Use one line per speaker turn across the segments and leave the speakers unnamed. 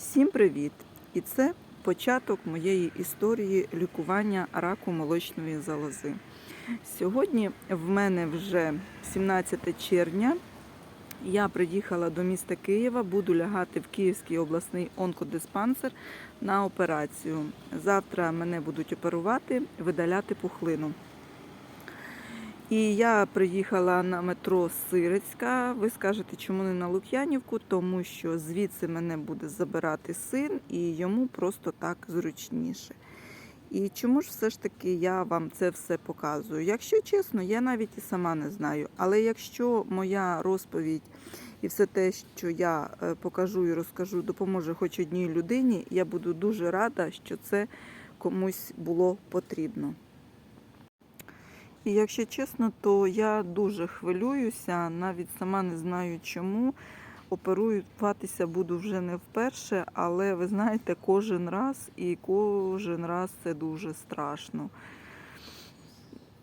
Всім привіт! І це початок моєї історії лікування раку молочної залози. Сьогодні в мене вже 17 червня. Я приїхала до міста Києва, буду лягати в Київський обласний онкодиспансер на операцію. Завтра мене будуть оперувати, видаляти пухлину. І я приїхала на метро Сирицька. Ви скажете, чому не на Лук'янівку? Тому що звідси мене буде забирати син, і йому просто так зручніше. І чому ж все ж таки я вам це все показую? Якщо чесно, я навіть і сама не знаю. Але якщо моя розповідь і все те, що я е, покажу і розкажу, допоможе хоч одній людині, я буду дуже рада, що це комусь було потрібно. І якщо чесно, то я дуже хвилююся, навіть сама не знаю чому. Оперуватися буду вже не вперше, але ви знаєте, кожен раз і кожен раз це дуже страшно.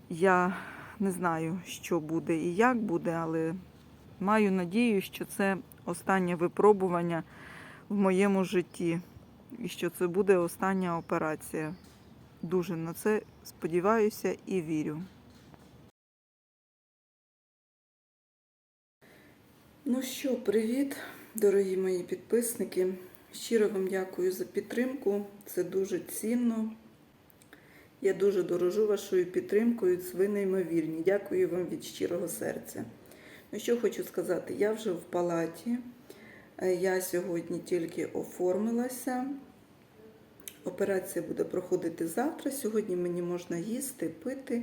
Я не знаю, що буде і як буде, але маю надію, що це останнє випробування в моєму житті і що це буде остання операція. Дуже на це сподіваюся і вірю. Ну що, привіт, дорогі мої підписники. Щиро вам дякую за підтримку. Це дуже цінно. Я дуже дорожу вашою підтримкою. Це ви неймовірні. Дякую вам від щирого серця. Ну що хочу сказати, я вже в палаті. Е, Я сьогодні тільки оформилася. Операція буде проходити завтра. Сьогодні мені можна їсти, пити.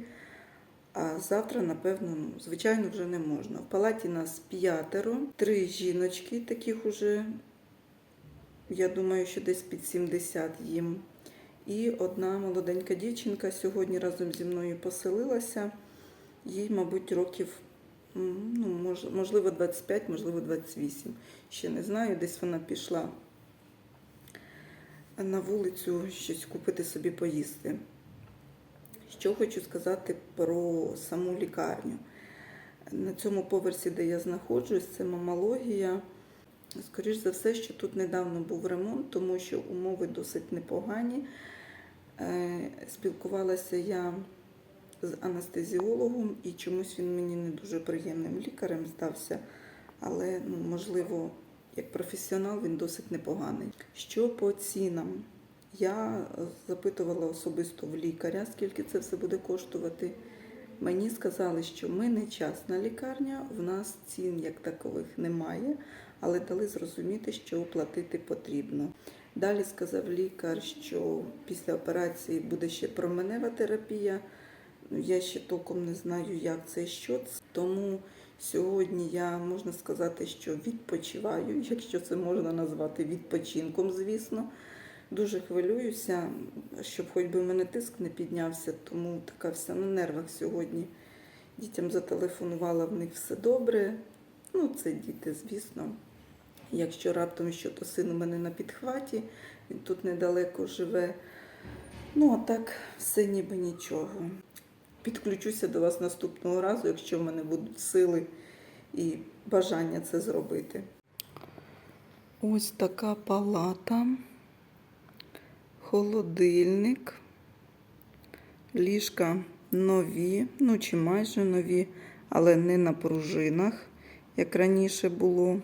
А завтра, напевно, ну, звичайно, вже не можна. В палаті нас п'ятеро, три жіночки, таких уже, я думаю, що десь під 70 їм. І одна молоденька дівчинка сьогодні разом зі мною поселилася. Їй, мабуть, років, ну, можливо, 25, можливо, 28. Ще не знаю, десь вона пішла на вулицю щось купити собі поїсти. Що хочу сказати про саму лікарню. На цьому поверсі, де я знаходжусь, це мамологія. Скоріш за все, що тут недавно був ремонт, тому що умови досить непогані. Е, Спілкувалася я з анестезіологом, і чомусь він мені не дуже приємним лікарем здався, але ну, можливо, як професіонал він досить непоганий. Що по цінам? Я запитувала особисто в лікаря, скільки це все буде коштувати. Мені сказали, що ми не частна лікарня, в нас цін як такових немає, але дали зрозуміти, що оплатити потрібно. Далі сказав лікар, що після операції буде ще променева терапія. Ну, Я ще толком не знаю, як це що це. Тому сьогодні я можна сказати, що відпочиваю, якщо це можна назвати відпочинком, звісно. Дуже хвилююся, щоб хоч би в мене тиск не піднявся, тому така вся на нервах сьогодні. Дітям зателефонувала, в них все добре. Ну, це діти, звісно. Якщо раптом що, то син у мене на підхваті, він тут недалеко живе. Ну, а так, все ніби нічого. Підключуся до вас наступного разу, якщо в мене будуть сили і бажання це зробити. Ось така палата холодильник, ліжка нові, ну чи майже нові, але не на пружинах, як раніше було.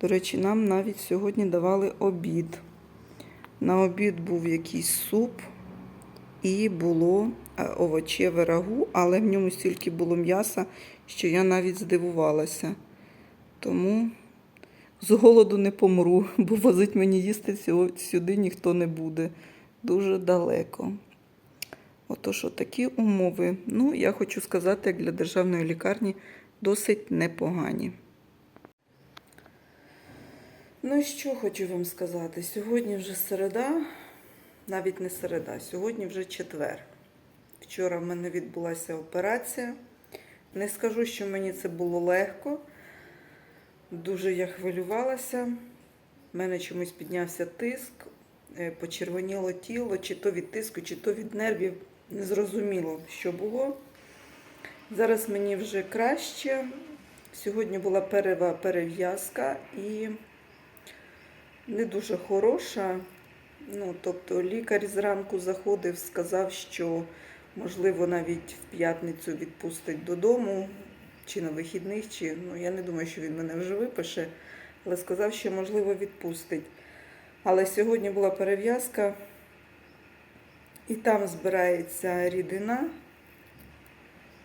До речі, нам навіть сьогодні давали обід. На обід був якийсь суп і було е, овочеве рагу, але в ньому стільки було м'яса, що я навіть здивувалася. Тому з голоду не помру, бо возить мені їсти сюди ніхто не буде. Дуже далеко. Отож, такі умови. Ну, я хочу сказати, як для державної лікарні досить непогані. Ну і що хочу вам сказати? Сьогодні вже середа, навіть не середа, сьогодні вже четвер. Вчора в мене відбулася операція. Не скажу, що мені це було легко. Дуже я хвилювалася. У мене чомусь піднявся тиск, е, почервоніло тіло, чи то від тиску, чи то від нервів. Незрозуміло, що було. Зараз мені вже краще. Сьогодні була перева перев'язка і не дуже хороша. Ну, тобто лікар зранку заходив, сказав, що можливо навіть в п'ятницю відпустить додому, чи на вихідних, чи ну я не думаю, що він мене вже випише, але сказав, що можливо відпустить. Але сьогодні була перев'язка, і там збирається рідина,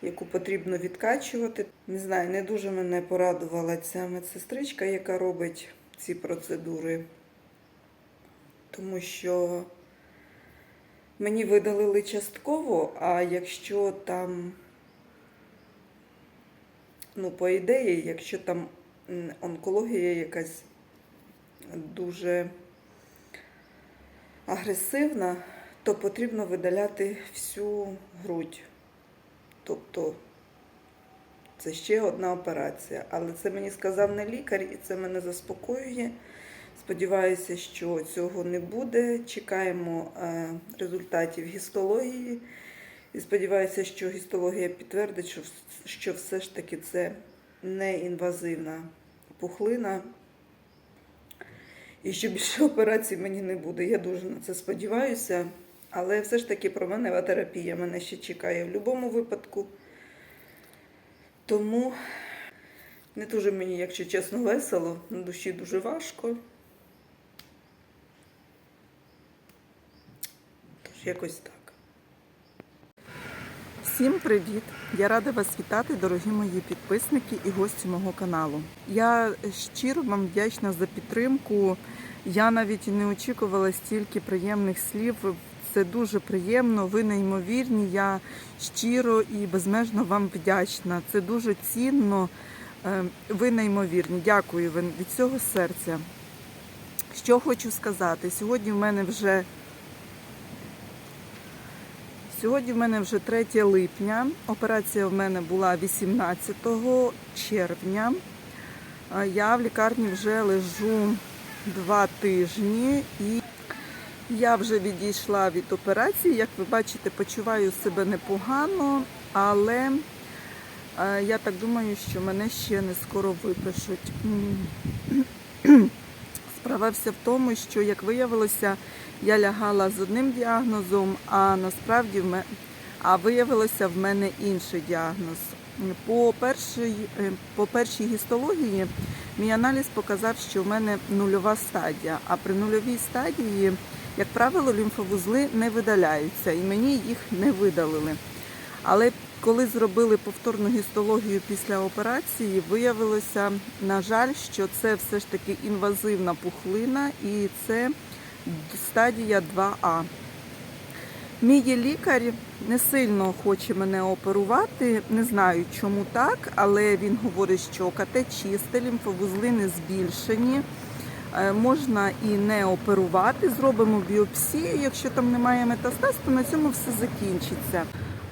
яку потрібно відкачувати. Не знаю, не дуже мене порадувала ця медсестричка, яка робить ці процедури, тому що мені видалили частково, а якщо там, ну, по ідеї, якщо там онкологія якась дуже агресивна, то потрібно видаляти всю грудь. Тобто це ще одна операція. Але це мені сказав не лікар, і це мене заспокоює. Сподіваюся, що цього не буде. Чекаємо е, результатів гістології. І сподіваюся, що гістологія підтвердить, що, все ж таки це не інвазивна пухлина. І що більше операцій мені не буде. Я дуже на це сподіваюся. Але все ж таки променева терапія мене ще чекає в будь-якому випадку. Тому не дуже мені, якщо чесно, весело, на душі дуже важко. Тож якось так. Всім привіт! Я рада вас вітати, дорогі мої підписники і гості мого каналу. Я щиро вам вдячна за підтримку. Я навіть не очікувала стільки приємних слів. Це дуже приємно, ви неймовірні. Я щиро і безмежно вам вдячна. Це дуже цінно. Е, Ви неймовірні. Дякую від цього серця. Що хочу сказати? Сьогодні в мене вже Сьогодні в мене вже 3 липня. Операція в мене була 18 червня. Я в лікарні вже лежу два тижні і я вже відійшла від операції. Як ви бачите, почуваю себе непогано, але е, я так думаю, що мене ще не скоро випишуть. М. В тому, що, як виявилося, я лягала з одним діагнозом, а насправді в мене, а виявилося в мене інший діагноз. По першій, е, по першій гістології мій аналіз показав, що в мене нульова стадія. А при нульовій стадії, як правило, лімфовузли не видаляються, і мені їх не видалили. Але коли зробили повторну гістологію після операції, виявилося, на жаль, що це все ж таки інвазивна пухлина і це стадія 2А. Мій лікар не сильно хоче мене оперувати, не знаю чому так, але він говорить, що КТ чисте, лімфовузли не збільшені. Е, Можна і не оперувати, зробимо біопсію. Якщо там немає метастаз, то на цьому все закінчиться.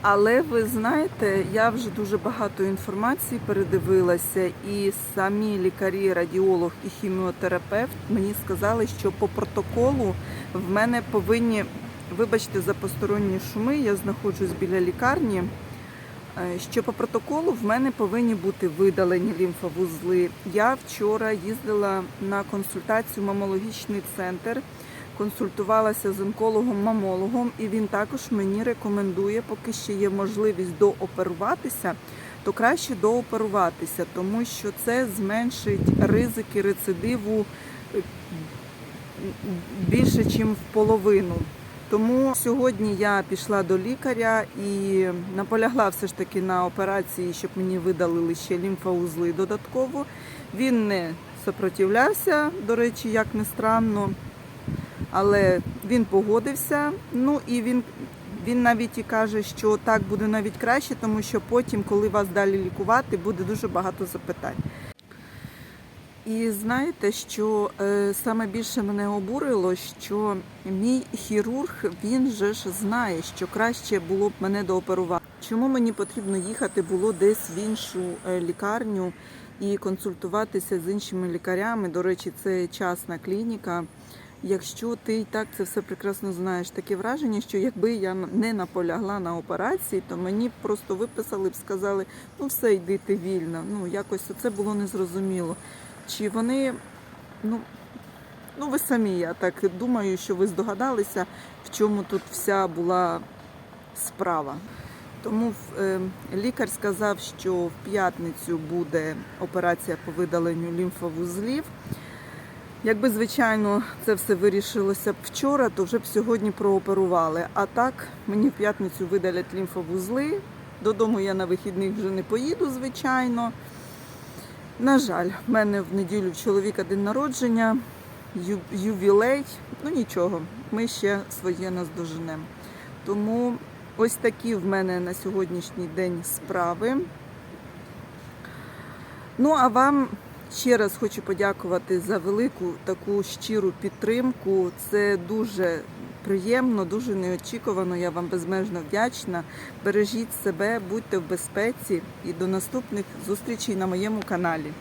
Але ви знаєте, я вже дуже багато інформації передивилася, і самі лікарі, радіолог і хіміотерапевт мені сказали, що по протоколу в мене повинні, вибачте за посторонні шуми, я знаходжусь біля лікарні. е, Що по протоколу в мене повинні бути видалені лімфовузли. Я вчора їздила на консультацію в мамологічний центр консультувалася з онкологом-мамологом, і він також мені рекомендує, поки ще є можливість дооперуватися, то краще дооперуватися, тому що це зменшить ризики рецидиву е, більше, ніж в половину. Тому сьогодні я пішла до лікаря і наполягла все ж таки на операції, щоб мені видалили ще лімфоузли додатково. Він не сопротивлявся, до речі, як не странно але він погодився. Ну і він, він навіть і каже, що так буде навіть краще, тому що потім, коли вас далі лікувати, буде дуже багато запитань. І знаєте, що е, саме більше мене обурило, що мій хірург він же ж знає, що краще було б мене дооперувати. Чому мені потрібно їхати було десь в іншу е, лікарню і консультуватися з іншими лікарями? До речі, це частна клініка. Якщо ти і так це все прекрасно знаєш, таке враження, що якби я не наполягла на операції, то мені просто виписали б, сказали, ну все, йди ти вільно. Ну якось це було незрозуміло. Чи вони, ну Ну, ви самі, я так думаю, що ви здогадалися, в чому тут вся була справа. Тому е, лікар сказав, що в п'ятницю буде операція по видаленню лімфовузлів. Якби, звичайно, це все вирішилося б вчора, то вже б сьогодні прооперували. А так, мені в п'ятницю видалять лімфовузли. Додому я на вихідних вже не поїду, звичайно. На жаль, в мене в неділю в чоловіка день народження, ю- ювілей. Ну нічого, ми ще своє наздоженемо. Тому ось такі в мене на сьогоднішній день справи. Ну, а вам ще раз хочу подякувати за велику таку щиру підтримку. Це дуже приємно, дуже неочікувано. Я вам безмежно вдячна. Бережіть себе, будьте в безпеці і до наступних зустрічей на моєму каналі.